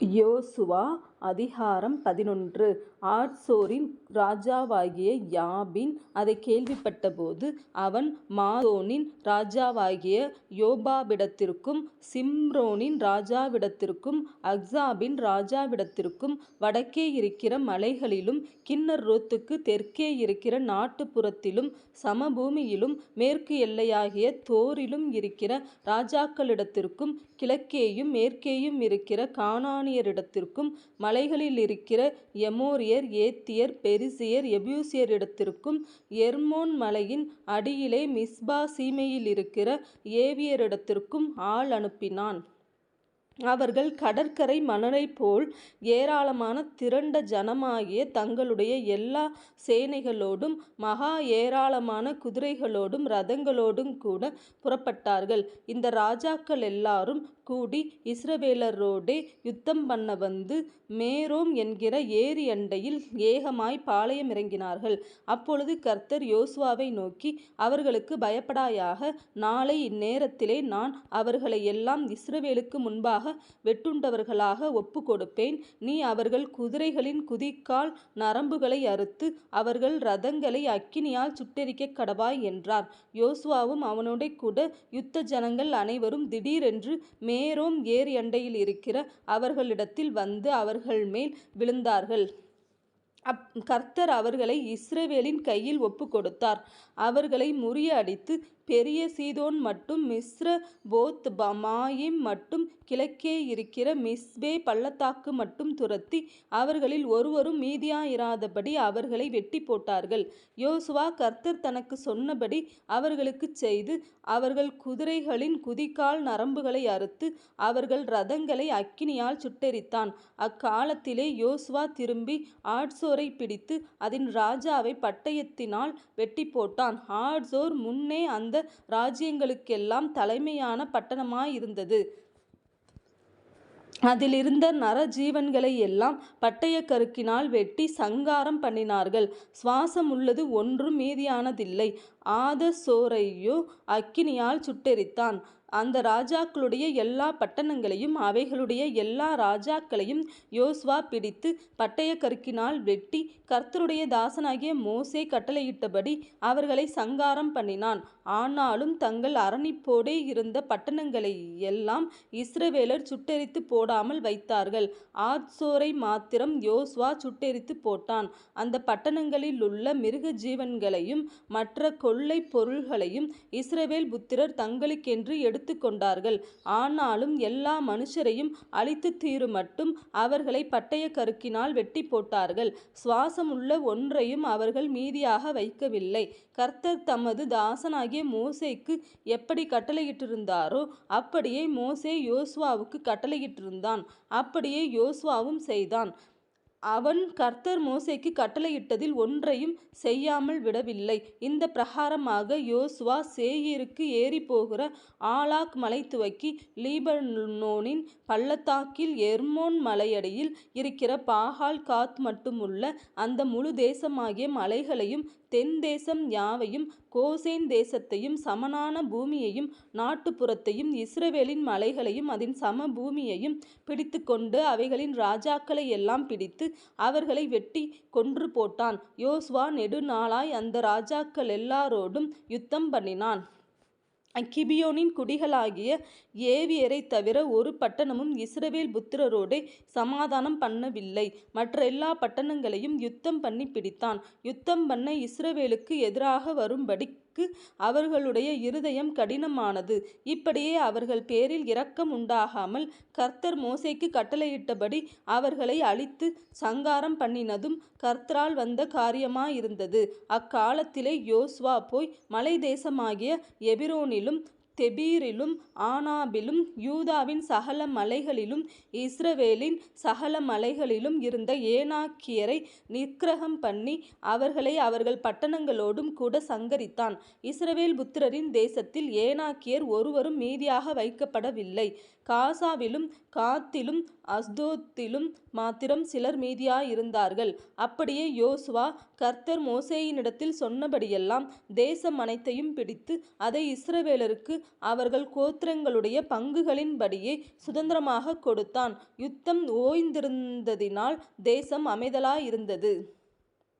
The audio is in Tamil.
யோசுவா அதிகாரம் பதினொன்று. ஆட்சோரின் ராஜாவாகிய யாபின் அதைக் கேள்விப்பட்டபோது அவன் மாதோனின் ராஜாவாகிய யோபாவிடத்திற்கும் சிம்ரோனின் ராஜாவிடத்திற்கும் அக்சாபின் ராஜாவிடத்திற்கும் வடக்கே இருக்கிற மலைகளிலும் கின்னரோத்துக்குத் தெற்கே இருக்கிற நாட்டுப்புறத்திலும் சமபூமியிலும் மேற்கு எல்லையாகிய தோரிலும் இருக்கிற ராஜாக்களிடத்திற்கும் கிழக்கேயும் மேற்கேயும் இருக்கிற கானானியரிடத்திற்கும் மலைகளிலிருக்கிற எமோரியர் ஏத்தியர் பெரிசியர் எபூசியரிடத்திற்கும் எர்மோன் மலையின் அடியிலே மிஸ்பா சீமையிலிருக்கிற ஏவியரிடத்திற்கும் ஆள் அனுப்பினான். அவர்கள் கடற்கரை மணலைப்போல் ஏராளமான திரண்ட ஜனமாகிய தங்களுடைய எல்லா சேனைகளோடும் மகா ஏராளமான குதிரைகளோடும் ரதங்களோடும் கூட புறப்பட்டார்கள். இந்த ராஜாக்கள் எல்லாரும் கூடி இஸ்ரவேலரோடே யுத்தம்பண்ண வந்து மேரோம் என்கிற ஏரி அண்டையில் ஏகமாய் பாளையமிறங்கினார்கள். அப்பொழுது கர்த்தர் யோசுவாவை நோக்கி அவர்களுக்கு பயப்படாயாக நாளை இந்நேரத்திலே நான் அவர்களை எல்லாம் இஸ்ரவேலுக்கு முன்பாக வெட்டுண்டவர்களாக ஒப்புக்கொடுப்பேன். நீ அவர்கள் குதிரைகளின் குதிக்கால் நரம்புகளை அறுத்து அவர்கள் ரதங்களை அக்கினியால் சுட்டெரிக்கக்கடவாய் என்றார். யோசுவாவும் அவனோடேகூட யுத்த ஜனங்கள் அனைவரும் திடீரென்று மேரோம் இருக்கிற அவர்களிடத்தில் வந்து அவர்கள் மேல் விழுந்தார்கள். அப் கர்த்தர் அவர்களை இஸ்ரவேலின் கையில் ஒப்புக்கொடுத்தார். அவர்களை முறியடித்து பெரிய சீதோன் மட்டும் மிஸ்ரபோத் பமாயிம் மட்டும் கிழக்கே இருக்கிற மிஸ்பே பள்ளத்தாக்கு மட்டும் துரத்தி அவர்களில் ஒருவரும் மீதியாயிராதபடி அவர்களை வெட்டிப்போட்டார்கள். யோசுவா கர்த்தர் தனக்கு சொன்னபடி அவர்களுக்குச் செய்து அவர்கள் குதிரைகளின் குதிகால் நரம்புகளை அறுத்து அவர்கள் ரதங்களை அக்கினியால் சுட்டெரித்தான். அக்காலத்திலே யோசுவா திரும்பி ஆட்சோரைப் பிடித்து அதன் ராஜாவை பட்டயத்தினால் வெட்டி போட்டான் ஆட்சோர் முன்னே அந்த ராஜ்யங்களுக்கெல்லாம் தலைமையான பட்டணமாயிருந்தது. அதிலிருந்த நரஜீவன்களை எல்லாம் பட்டய கருக்கினால் வெட்டி சங்காரம் பண்ணினார்கள். சுவாசம் உள்ளது ஒன்றும் மீதியானதில்லை. ஆதசோரையோ அக்கினியால் சுட்டெரித்தான். அந்த ராஜாக்களுடைய எல்லா பட்டணங்களையும் அவைகளுடைய எல்லா ராஜாக்களையும் யோசுவா பிடித்துப் பட்டயக்கருக்கினால் வெட்டி கர்த்தருடைய தாசனாகிய மோசே கட்டளையிட்டபடி அவர்களை சங்காரம் பண்ணினான். ஆனாலும் தங்கள் அரணிப்போடே இருந்த பட்டணங்களை எல்லாம் இஸ்ரவேலர் சுட்டெரித்து போடாமல் வைத்தார்கள். ஆத்சோரை மாத்திரம் யோசுவா சுட்டெரித்துப் போட்டான். அந்த பட்டணங்களில் உள்ள மிருக ஜீவன்களையும் மற்ற கொள்ளை பொருள்களையும் இஸ்ரவேல் புத்திரர் தங்களுக்கென்று எடுத்துக்கொண்டார்கள். ஆனாலும் எல்லா மனுஷரையும் அழித்துத் தீருமட்டும் கருக்கினால் வெட்டி போட்டார்கள் சுவாசமுள்ள ஒன்றையும் அவர்கள் மீதியாக வைக்கவில்லை. கர்த்தர் தமது தாசனாகிய மோசேக்கு எப்படி கட்டளையிட்டிருந்தாரோ அப்படியே மோசே யோசுவாவுக்கு கட்டளையிட்டிருந்தான். அப்படியே யோசுவாவும் செய்தான். அவன் கர்த்தர் மோசைக்கு கட்டளையிட்டதில் ஒன்றையும் செய்யாமல் விடவில்லை. இந்த பிரகாரமாக யோசுவா சேயீருக்கு ஏறிப்போகிற ஆலாக் மலைதுவக்கி லீபனோனின் பள்ளத்தாக்கில் எர்மோன் மலையடியில் இருக்கிற பாகால் காத் மட்டுமுள்ள அந்த முழு தேசமாகிய மலைகளையும் தென் தேசம் யாவையும் கோசேன் தேசத்தையும் சமனான பூமியையும் நாட்டுப்புறத்தையும் இஸ்ரவேலின் மலைகளையும் அதின் சமபூமியையும் பிடித்துக்கொண்டு அவைகளின் ராஜாக்களையெல்லாம் பிடித்து அவர்களை வெட்டிக் கொன்றுபோட்டான். யோசுவா நெடுநாளாய் அந்த ராஜாக்கள் எல்லாரோடும் யுத்தம் பண்ணினான் கிபியோனின் குடிகளாகிய ஏவியரைத் தவிர ஒரு பட்டணமும் இஸ்ரவேல் புத்திரரோடே சமாதானம் பண்ணவில்லை. மற்ற எல்லா பட்டணங்களையும் யுத்தம் பண்ணி பிடித்தான். யுத்தம் பண்ண இஸ்ரவேலுக்கு எதிராக வரும்படி வரும்படிக்கு அவர்களுடைய இருதயம் கடினமானது. இப்படியே அவர்கள் பேரில் இரக்கம் உண்டாகாமல் கர்த்தர் மோசைக்கு கட்டளையிட்டபடி அவர்களை அழித்து சங்காரம் பண்ணினதும் கர்த்தரால் வந்த காரியமாயிருந்தது. அக்காலத்திலே யோசுவா போய் மலை தேசமாகிய எபிரோனிலும் தெபீரிலும் ஆனாபிலும் யூதாவின் சகல மலைகளிலும் இஸ்ரவேலின் சகல மலைகளிலும் இருந்த ஏனாக்கியரை நிக்கிரகம்பண்ணி அவர்களை அவர்கள் பட்டணங்களோடும் கூட சங்கரித்தான். இஸ்ரவேல் புத்திரரின் தேசத்தில் ஏனாக்கியர் ஒருவரும் மீதியாக வைக்கப்படவில்லை. காசாவிலும் காத்திலும் அஸ்தோத்திலும் மாத்திரம் சிலர் மீதியாயிருந்தார்கள். அப்படியே யோசுவா கர்த்தர் மோசேயினிடத்தில் சொன்னபடியெல்லாம் தேசம் அனைத்தையும் பிடித்து அதை இஸ்ரவேலருக்கு அவர்கள் கோத்திரங்களுடைய பங்குகளின்படியே சுதந்திரமாக கொடுத்தான். யுத்தம் ஓய்ந்திருந்ததினால் தேசம் அமைதலாயிருந்தது.